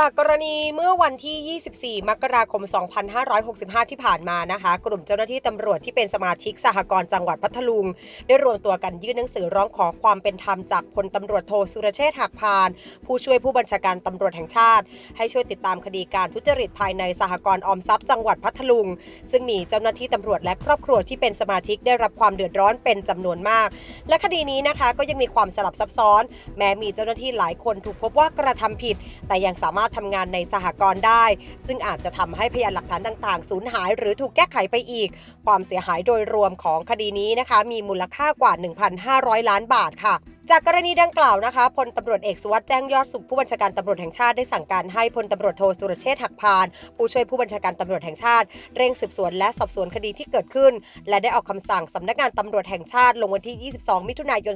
จากกรณีเมื่อวันที่ 24 มกราคม 2565 ที่ผ่านมานะคะ กลุ่มเจ้าหน้าที่ตำรวจที่เป็นสมาชิกสหกรณ์จังหวัดพัทลุง ได้รวมตัวกันยื่นหนังสือร้องขอความเป็นธรรมจากพลตำรวจโทสุรเชษฐ์หักพาน ผู้ช่วยผู้บัญชาการตำรวจแห่งชาติ ให้ช่วยติดตามคดีการทุจริตภายในสหกรณ์ออมทรัพย์จังหวัดพัทลุง ซึ่งมีเจ้าหน้าที่ตำรวจและครอบครัวที่เป็นสมาชิกได้รับความเดือดร้อนเป็นจำนวนมาก และคดีนี้นะคะก็ยังมีความสลับซับซ้อน แม้มีเจ้าหน้าที่หลายคนถูกพบว่ากระทำผิด แต่ยังสามารถทำงานในสหกรณ์ได้ ซึ่งอาจจะทำให้พยานหลักฐานต่างๆ สูญหาย หรือถูกแก้ไขไปอีก ความเสียหายโดยรวมของคดีนี้นะคะ มีมูลค่ากว่า 1,500 ล้านบาทค่ะ จากกรณีดังกล่าวนะคะพลตำรวจเอกสุวัสด์แจ้งยอดสุขผู้บัญชาการตำรวจแห่งชาติได้สั่งการให้พลตำรวจโทสุรเชษฐ์หักพานผู้ช่วยผู้บัญชาการตำรวจแห่งชาติ เร่งสืบสวนและสอบสวนคดีที่เกิดขึ้น และได้ออกคำสั่งสำนักงานตำรวจแห่งชาติ ลงวันที่ 22 มิถุนายน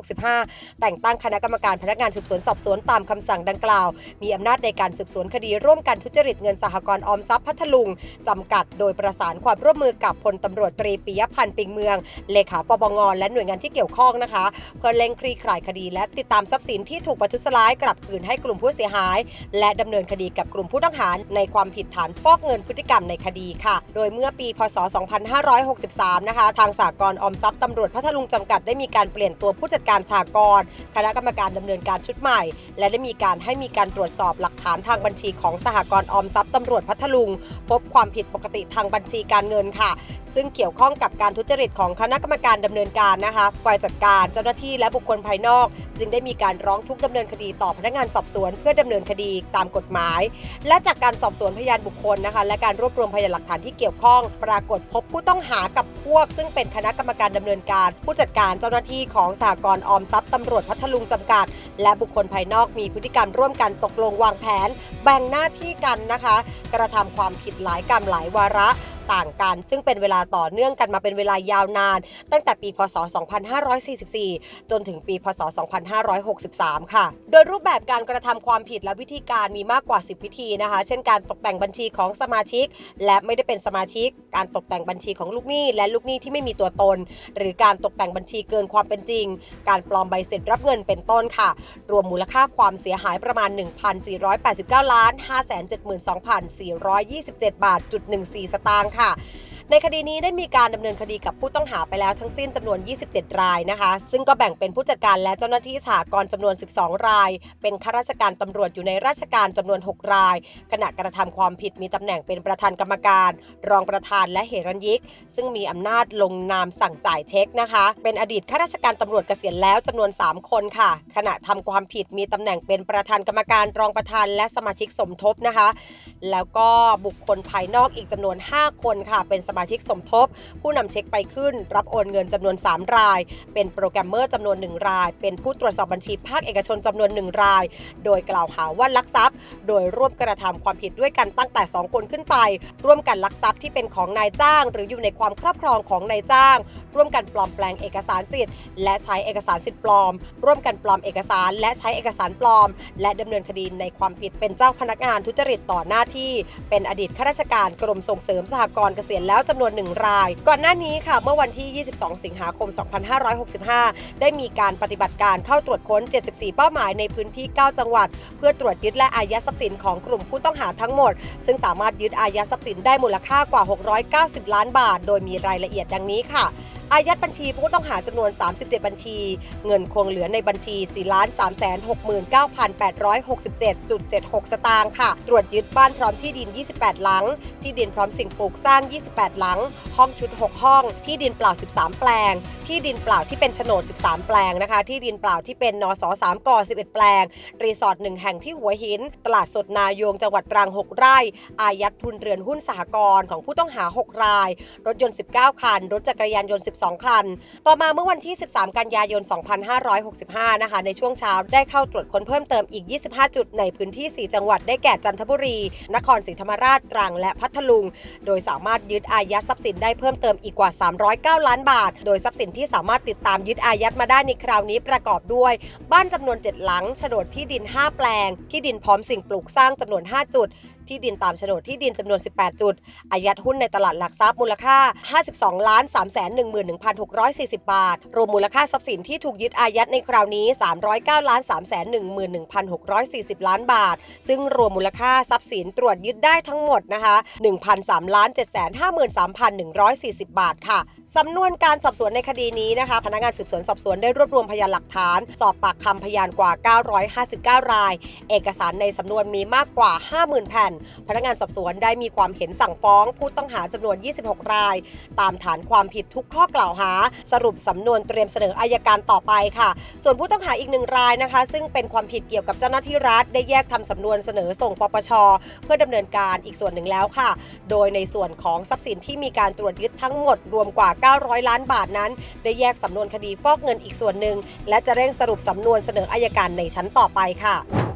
2565 แต่งตั้งคณะกรรมการพนักงานสืบสวนสอบสวนตามคำสั่งดังกล่าว มีอำนาจในการสืบสวนคดีร่วมกันทุจริตเงินสหกรณ์ออมทรัพย์พัทลุงจำกัด โดยประสานความร่วมมือกับพลตำรวจตรีปิยพันธ์ปิงเมืองเลขาปปงและหน่วยงานที่เกี่ยวข้องนะคะเพื่อร่งคลี่คลายคดี และติดตามทรัพย์สินที่ถูกประทุษร้ายกลับคืนให้กลุ่มผู้เสียหาย และดำเนินคดีกับกลุ่มผู้ต้องหาในความผิดฐานฟอกเงินพฤติกรรมในคดีค่ะ โดยเมื่อปีพศ 2563 นะคะ ทางสากลออมทรัพย์ตำรวจพัทลุงจำกัดได้มีการเปลี่ยนตัวผู้จัดการสากลคณะกรรมการดำเนินการชุดใหม่ และได้มีการให้มีการตรวจสอบหลักฐานทางบัญชีของสหกรณ์ออมทรัพย์ตำรวจพัทลุง พบความผิดปกติทางบัญชีการเงินค่ะ ซึ่งเกี่ยวข้องกับการทุจริตของคณะกรรมการดำเนินการนะคะฝ่ายจัดการเจ้าหน้าที่และบุคคลภายนอก จึงได้มีการร้องทุกข์ดำเนินคดีต่อพนักงานสอบสวน เพื่อดำเนินคดีตามกฎหมาย และจากการสอบสวนพยานบุคคลนะคะ และการรวบรวมพยานหลักฐานที่เกี่ยวข้อง ปรากฏพบผู้ต้องหากับพวก ซึ่งเป็นคณะกรรมการดำเนินการ ผู้จัดการเจ้าหน้าที่ของสหกรณ์ออมทรัพย์ตำรวจพัทลุงจำกัด และบุคคลภายนอกมีพฤติกรรมร่วมกันตกลงวางแผน แบ่งหน้าที่กันนะคะ กระทำความผิดหลายกรรมหลายวาระ ต่างกัน ซึ่งเป็นเวลาต่อเนื่องกันมาเป็นเวลายาวนาน ตั้งแต่ปีพศ 2544 จนถึงปีพศ 2563 ค่ะ โดยรูปแบบการกระทำความผิดและวิธีการมีมากกว่า 10 วิธีนะคะ เช่นการตกแต่งบัญชีของสมาชิก และไม่ได้เป็นสมาชิก การตกแต่งบัญชีของลูกหนี้ และลูกหนี้ที่ไม่มีตัวตน หรือการตกแต่งบัญชีเกินความเป็นจริง การปลอมใบเสร็จรับเงินเป็นต้นค่ะ รวมมูลค่าความเสียหายประมาณ 1,489ล้าน572,427 บาทจุด14 สตางค์ค่ะ ในคดีนี้ได้มีการดำเนินคดีกับผู้ต้องหาไปแล้วทั้งสิ้นจำนวน 27 รายนะคะ ซึ่งก็แบ่งเป็นผู้จัดการและเจ้าหน้าที่สหกรณ์จำนวน 12 ราย เป็นข้าราชการตำรวจอยู่ในราชการจำนวน 6 ราย ขณะกระทำความผิดมีตำแหน่งเป็นประธานกรรมการ รองประธานและเหรัญยิก ซึ่งมีอำนาจลงนามสั่งจ่ายเช็คนะคะ เป็นอดีตข้าราชการตำรวจเกษียณแล้วจำนวน 3 คนค่ะ ขณะทำความผิดมีตำแหน่งเป็นประธานกรรมการรองประธานและสมาชิกสมทบนะคะ แล้วก็บุคคลภายนอกอีกจำนวน 5 คนค่ะเป็นสมาชิกสมทบ ผู้นำเช็คไปขึ้น รับโอนเงินจำนวน 3 ราย เป็นโปรแกรมเมอร์จำนวน 1 ราย เป็นผู้ตรวจสอบบัญชีภาคเอกชนจำนวน 1 ราย โดยกล่าวหาว่าลักทรัพย์ โดยร่วมกระทำความผิดด้วยกันตั้งแต่ 2 คนขึ้นไป ร่วมกันลักทรัพย์ที่เป็นของนายจ้าง หรืออยู่ในความครอบครองของนายจ้าง ร่วมกันปลอมแปลงเอกสารสิทธิ์ และใช้เอกสารสิทธิ์ปลอม ร่วมกันปลอมเอกสาร และใช้เอกสารปลอม และดำเนินคดีในความผิดเป็นเจ้าพนักงานทุจริตต่อหน้าที่ เป็นอดีตข้าราชการกรมส่งเสริมสหกรณ์เกษียณแล้วจำนวนหนึ่งราย ก่อนหน้านี้ค่ะ เมื่อวันที่ 22 สิงหาคม 2565 ได้มีการปฏิบัติการเข้าตรวจค้น 74 เป้าหมายในพื้นที่ 9 จังหวัด เพื่อตรวจยึดและอายัดทรัพย์สินของกลุ่มผู้ต้องหาทั้งหมด ซึ่งสามารถยึดอายัดทรัพย์สินได้มูลค่ากว่า 690 ล้านบาท โดยมีรายละเอียดดังนี้ค่ะ อายัดบัญชีผู้ต้องหาจำนวน 37 บัญชี เงินคงเหลือในบัญชี 4 3 6 9 867.76 สตางค์ค่ะ ตรวจยึดบ้านพร้อมที่ดิน 28 หลัง ที่ดินพร้อมสิ่งปลูกสร้าง 28 หลัง ห้องชุด 6 ห้อง ที่ดินเปล่า 13 แปลง ที่ดินเปล่าที่เป็นโฉนด 13 แปลงนะคะ ที่ดินเปล่าที่เป็นนส3ก11 แปลง รีสอร์ท1แห่งที่หัวหิน ตลาดสดนายงจังหวัดตรัง 6 ไร่ อายัดทุนเรือนหุ้นสหกรณ์ของผู้ต้องหา 6 ราย รถยนต์ 19 คัน รถจักรยานยนต์2 คัน ต่อมาเมื่อวันที่ 13 กันยายน 2565 นะคะ ในช่วงเช้าได้เข้าตรวจค้นเพิ่มเติมอีก 25 จุดในพื้นที่ 4 จังหวัดได้แก่จันทบุรี นครศรีธรรมราชตรัง และพัทลุง โดยสามารถยึดอายัดทรัพย์สินได้เพิ่มเติมอีกกว่า 309 ล้านบาท โดยทรัพย์สินที่สามารถติดตามยึดอายัดมาได้ในคราวนี้ประกอบด้วย บ้านจำนวน 7 หลังโฉนดที่ดิน 5 แปลง ที่ดินพร้อมสิ่งปลูกสร้างจำนวน 5 จุด ที่ดินตามโฉนดที่ดินจำนวน 18 จุด อายัดหุ้นในตลาดหลักทรัพย์มูลค่า 52ล้าน3 1 1 640 บาท รวมมูลค่าทรัพย์สินที่ถูกยึดอายัดในคราวนี้ 309ล้าน3 1 1 640 ล้านบาท ซึ่งรวมมูลค่าทรัพย์สินตรวจยึดได้ทั้งหมดนะคะ1,003ล้าน7 53 140 บาทค่ะสำนวนการสอบสวนในคดีนี้นะคะ พนักงานสืบสวนสอบสวนได้รวบรวมพยานหลักฐาน สอบปากคำพยานกว่า 959 ราย เอกสารในสำนวนมีมากกว่า 50,000 แผ่นพนักงานสอบสวนได้มีความเห็นสั่งฟ้อง ผู้ต้องหาจำนวน 26 ราย ตามฐานความผิดทุกข้อกล่าวหา สรุปสำนวนเตรียมเสนออายการต่อไปค่ะ ส่วนผู้ต้องหาอีกหนึ่งรายนะคะ ซึ่งเป็นความผิดเกี่ยวกับเจ้าหน้าที่รัฐ ได้แยกทำสำนวนเสนอส่งปปชเพื่อดำเนินการอีกส่วนหนึ่งแล้วค่ะ โดยในส่วนของทรัพย์สินที่มีการตรวจยึดทั้งหมดรวมกว่า 900 ล้านบาทนั้น ได้แยกสำนวนคดีฟอกเงินอีกส่วนหนึ่งและจะเร่งสรุปสำนวนเสนออายการในชั้นต่อไปค่ะ